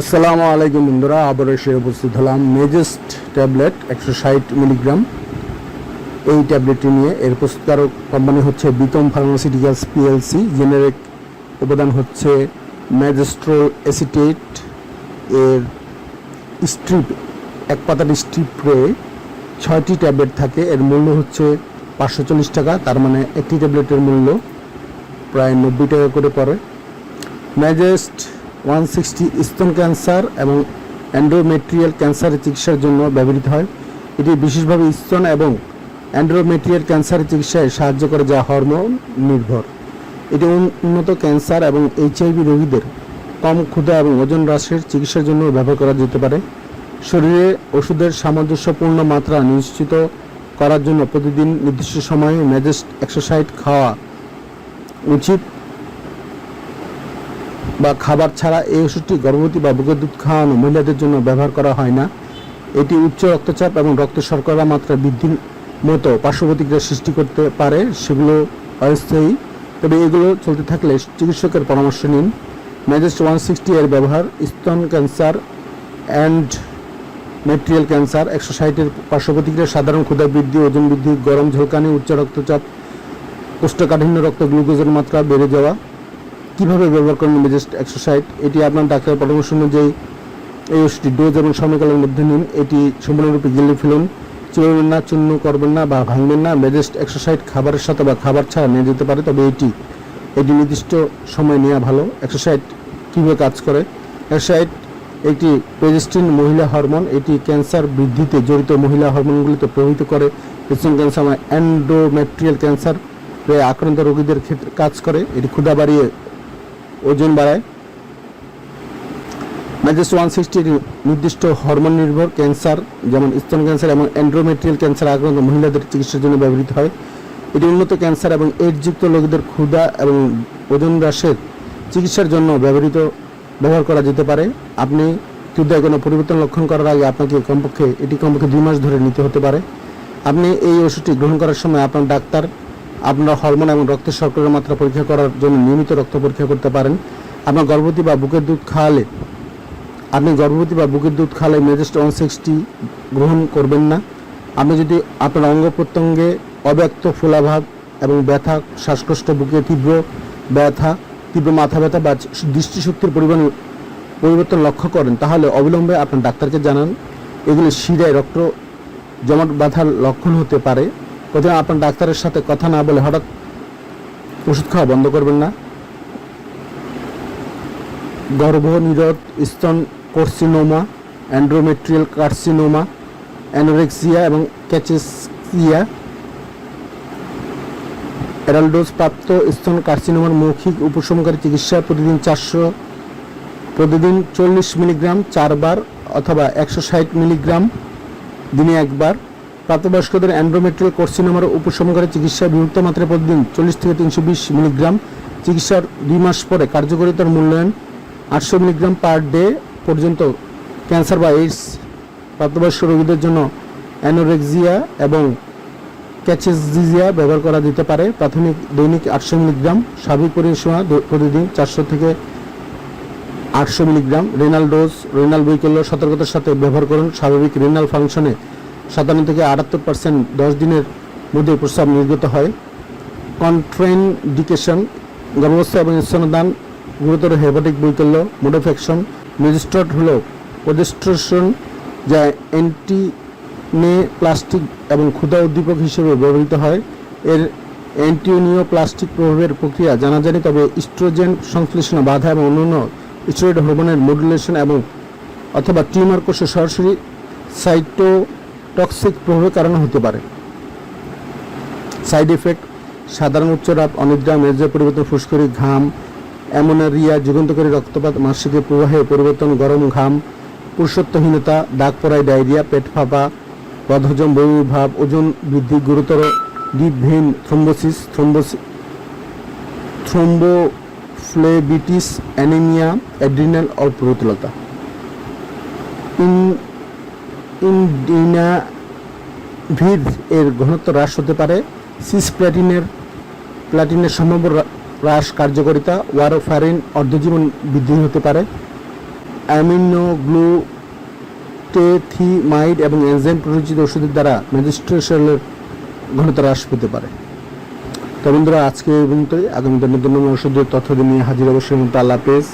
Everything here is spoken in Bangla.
আসসালামু আলাইকুম বন্ধুরা আবার এসে উপস্থিত হলাম মেজেস্ট ট্যাবলেট একশো ষাট মিলিগ্রাম এই ট্যাবলেটটি নিয়ে এর প্রস্তুতকারক কোম্পানি হচ্ছে বিতম ফার্মাসিউটিক্যালস পিএলসি জেনেরিক উপাদান হচ্ছে ম্যাজেস্ট্রোল অ্যাসিটেট এর স্ট্রিপ এক পাতার স্ট্রিপ রয়ে ছয়টি ট্যাবলেট থাকে। এর মূল্য হচ্ছে পাঁচশো চল্লিশ টাকা, তার মানে একটি ট্যাবলেটের মূল্য প্রায় নব্বই টাকা করে পড়ে। ম্যাজেস্ট ওয়ান সিক্সটি স্তন ক্যান্সার এবং অ্যান্ড্রোমেট্রিয়াল ক্যান্সারের চিকিৎসার জন্য ব্যবহৃত হয়। এটি বিশেষভাবে স্তন এবং অ্যান্ড্রোমেট্রিয়াল ক্যান্সারের চিকিৎসায় সাহায্য করে, যা হরমোন নির্ভর। এটি উন্নত ক্যান্সার এবং এইচআইভি রোগীদের কম ক্ষুধা এবং ওজন হ্রাসের চিকিৎসার জন্য ব্যবহার করা যেতে পারে। শরীরে ওষুধের সামঞ্জস্যপূর্ণ মাত্রা নিশ্চিত করার জন্য প্রতিদিন নির্দিষ্ট সময়ে ম্যাজেস্ট ষাট খাওয়া উচিত। বা খাবার ছাড়া এই ওষুধটি গর্ভবতী বা বুকের দুধ খাওয়ানো মহিলাদের জন্য ব্যবহার করা হয় না। এটি উচ্চ রক্তচাপ এবং রক্ত শর্করা মাত্রা বৃদ্ধির মতো পার্শ্ব প্রতিক্রিয়া সৃষ্টি করতে পারে, সেগুলো অস্থায়ী। তবে এগুলো চলতে থাকলে চিকিৎসকের পরামর্শ নিন। ম্যাজেস্ট ওয়ান সিক্সটি এর ব্যবহার, স্তন ক্যান্সার অ্যান্ড মেট্রিয়াল ক্যান্সার একশো ষাটের পার্শ্ব প্রতিক্রিয়া সাধারণ ক্ষুদা বৃদ্ধি, ওজন বৃদ্ধি, গরম, ঝলকানি, উচ্চ রক্তচাপ, কোষ্ঠকাঠিন্য, রক্ত গ্লুকোজের মাত্রা বেড়ে যাওয়া। কীভাবে ব্যবহার করবেন মেজেস্ট একশো ষাট এটি আপনার ডাক্তারের পরামর্শ অনুযায়ী এই ওষুধটি ডোজ এবং সময়কালের মধ্যে নিন। এটি সম্পূর্ণরূপে গিলে ফেলুন। চুলবেন না, চূর্ণ করবেন না বা ভাঙবেন না। মেজেস্ট একশো ষাট খাবারের সাথে বা খাবার ছাড়া নিয়ে যেতে পারে, তবে এটি এটি নির্দিষ্ট সময় নেওয়া ভালো। একশো ষাট কীভাবে কাজ করে? একশো ষাট একটি পেজিস্টিন মহিলা হরমোন। এটি ক্যান্সার বৃদ্ধিতে জড়িত মহিলা হরমোনগুলিতে প্রভাবিত করে। স্তন ক্যান্সার অ্যান্ডোমেট্রিয়াল ক্যান্সার আক্রান্ত রোগীদের ক্ষেত্রে কাজ করে। এটি ক্ষুদা বাড়িয়ে ওজন বাড়ায়। ম্যাজেস্ট ওয়ান সিক্সটির নির্দিষ্ট হরমোন নির্ভর ক্যান্সার যেমন স্তন ক্যান্সার এবং অ্যান্ড্রোমেট্রিয়াল ক্যান্সার আক্রান্ত মহিলাদের চিকিৎসার জন্য ব্যবহৃত হয়। এটি উন্নত ক্যান্সার এবং এইডসযুক্ত লোকদের ক্ষুধা এবং ওজন হ্রাসের চিকিৎসার জন্য ব্যবহৃত, ব্যবহার করা যেতে পারে। আপনি ক্ষুধায় কোনো পরিবর্তন লক্ষণ করার আগে আপনাকে কমপক্ষে, এটি কমপক্ষে দুই মাস ধরে নিতে হতে পারে। আপনি এই ওষুধটি গ্রহণ করার সময় আপনার ডাক্তার আপনার হরমোন এবং রক্তের শর্করার মাত্রা পরীক্ষা করার জন্য নিয়মিত রক্ত পরীক্ষা করতে পারেন। আপনার গর্ভবতী বা বুকের দুধ খাওয়ালে, আপনি গর্ভবতী বা বুকের দুধ খাওয়ালে মেজেস্ট ওয়ান সিক্সটি গ্রহণ করবেন না। আপনি যদি আপনার অঙ্গ প্রত্যঙ্গে অব্যক্ত ফোলাভাব এবং ব্যথা, শ্বাসকষ্ট, বুকে তীব্র ব্যথা, তীব্র মাথা ব্যথা বা দৃষ্টিশক্তির পরিমাণ পরিবর্তন লক্ষ্য করেন, তাহলে অবিলম্বে আপনার ডাক্তারকে জানান। এগুলি শিরায় রক্ত জমাট বাঁধার লক্ষণ হতে পারে। প্রথমে আপনার ডাক্তারের সাথে কথা না বলে হঠাৎ ওষুধ খাওয়া বন্ধ করবেন না? গর্ভনিরোধ স্তন কোর্সিনোমা অ্যান্ড্রোমেট্রিয়াল কার্সিনোমা অ্যানোরেক্সিয়া এবং ক্যাচেসিয়া অ্যারালডোজ প্রাপ্ত স্তন কার্সিনোমার মৌখিক উপশমকারী চিকিৎসা প্রতিদিন চারশো, প্রতিদিন চল্লিশ মিলিগ্রাম চারবার অথবা একশো ষাট মিলিগ্রাম, দিনে একবার। প্রাপ্তবয়স্কদের অ্যান্ড্রোমেট্রিয়াল কোর্সিনোমার উপশমকারী চিকিৎসা বিভক্ত মাত্রায় প্রতিদিন চল্লিশ থেকে তিনশো বিশ মিলিগ্রাম। চিকিৎসার দুই মাস পরে কার্যকারিতার মূল্যায়ন আটশো মিলিগ্রাম পার ডে পর্যন্ত ক্যান্সার বা এইডস প্রাপ্তবয়স্ক রোগীদের জন্য অ্যানোরেক্সিয়া এবং ক্যাচেসজিজিয়া ব্যবহার করা যেতে পারে। প্রাথমিক দৈনিক আটশো মিলিগ্রাম, স্বাভাবিক পরিসীমা প্রতিদিন চারশো থেকে আটশো মিলিগ্রাম। রেনাল ডোজ রেনাল বৈকল্য সতর্কতার সাথে ব্যবহার করুন। স্বাভাবিক রেনাল ফাংশনে সাতান্ন থেকে আটাত্তর পার্সেন্ট দশ দিনের মধ্যে প্রস্রাব নির্গত হয়। কন্ট্রেন্ডিকেশন গর্ভাবস্থা এবং স্তনদান, গুরুতর হেপাটিক বৈকল্য মোডোফেকশন মেজিস্ট্রট হল প্রজেস্ট্রেশন যা অ্যান্টি নে প্লাস্টিক এবং ক্ষুধা উদ্দীপক হিসেবে ব্যবহৃত হয়। এর অ্যান্টিনিও প্লাস্টিক প্রভাবের প্রক্রিয়া জানা জানি তবে ইস্ট্রোজেন সংশ্লেষণ বাধা এবং অন্যান্য স্টেরয়েড হরমোনের মডুলেশন এবং অথবা টিউমার কোষে সরাসরি সাইটোটক্সিক প্রভাবের কারণে হতে পারে। সাইড এফেক্ট সাধারণ উচ্চ উচ্চরাপ অনিদ্রা, মেজাজ পরিবর্তন, ফুসকুড়ি, ঘাম অ্যামোনারিয়া যুগান্তকারী রক্তপাত মাসিকের প্রবাহে পরিবর্তন, গরম ঘাম পুরুষত্বহীনতা দাগ পড়ায় ডায়রিয়া, পেট ফাঁপা, বদহজম বমিভাব ওজন বৃদ্ধি, গুরুতর deep vein thrombosis thrombosis thrombophlebitis anaemia adrenal অপ্রতুলতা। ইন ইনডিনা ভিড এর ঘনত্ব হ্রাস হতে পারে। সিস প্ল্যাটিনের প্ল্যাটিনের সম্ভাব্য হ্রাস কার্যকারিতা, ওয়ারোফারিন অর্ধজীবন বৃদ্ধি হতে পারে। অ্যামিনোগ্লুটেথিমাইড এবং এনজাইম প্ররোচিত ওষুধের দ্বারা ম্যাজিস্ট্রেশনের ঘনত্ব হ্রাস পেতে পারে। তো আজকে এই পর্যন্তই। আগামী দিনের নতুন ওষুধের তথ্য নিয়ে হাজির অবশ্যই আল্লাহ হাফেজ।